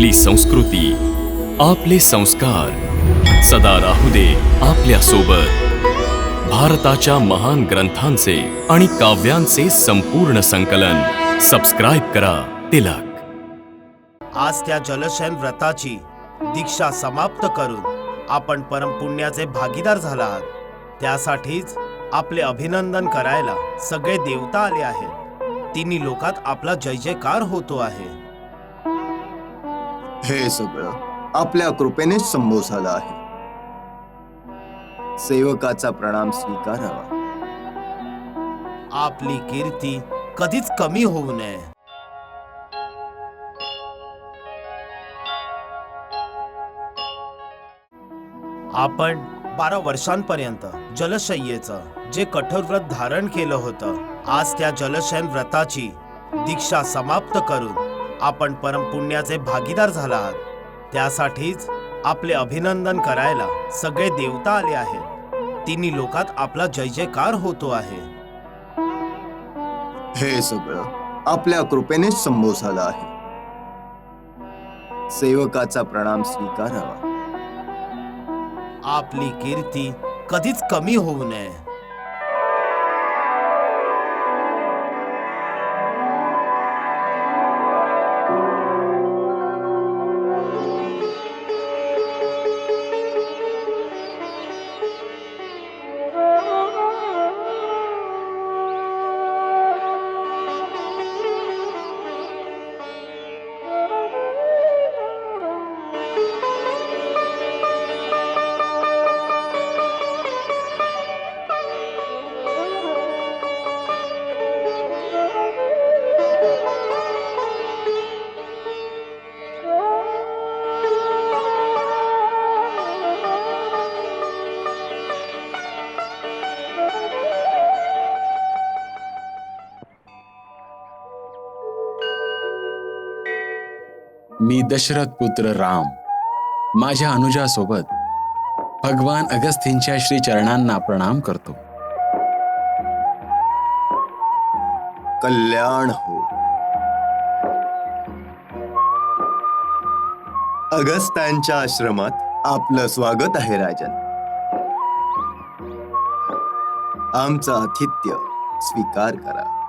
आपली संस्कृती आपले संस्कार. सदा राहू दे आपल्यासोबत भारताच्या महान ग्रंथांचे आणि काव्यांचे संपूर्ण संकलन. सबस्क्राईब करा तिलक. आज त्या जलशयन व्रताची दीक्षा समाप्त करून आपण परमपुण्याचे भागीदार झाला आहात. त्यासाठीच आपले अभिनंदन करायला सगळे देवता आले आहेत. तिन्ही लोकात आपला जय जयकार होतो आहे. हे सगळं आपल्या कृपेनेच संभव झालं आहे. सेवकाचा प्रणाम स्वीकारावा. आपली कीर्ती कधीच कमी होऊ नये. आपण बारा वर्षांपर्यंत जलशय्येचं जे कठोर व्रत धारण केलं होतं आज त्या जलशयन व्रताची दीक्षा समाप्त करून आपण परमपुण्याचे भागीदार झाला आहात त्यासाठीच आपले अभिनंदन करायला सगळे देवता आले आहेत. तिन्ही लोकात आपला जय जयकार होतो आहे. हे सगळं आपल्या कृपेनेच संभव झालं आहे. सेवकाचा प्रणाम स्वीकारावा. आपली कीर्ती कधीच कमी होऊ नये. मी दशरथ पुत्र राम. माझ्या अनुजासोबत भगवान अगस्तींच्या श्री चरणांना प्रणाम करतो. कल्याण हो. अगस्त्यांच्या आश्रमात आपलं स्वागत आहे राजन. आमचं आतिथ्य स्वीकार करा.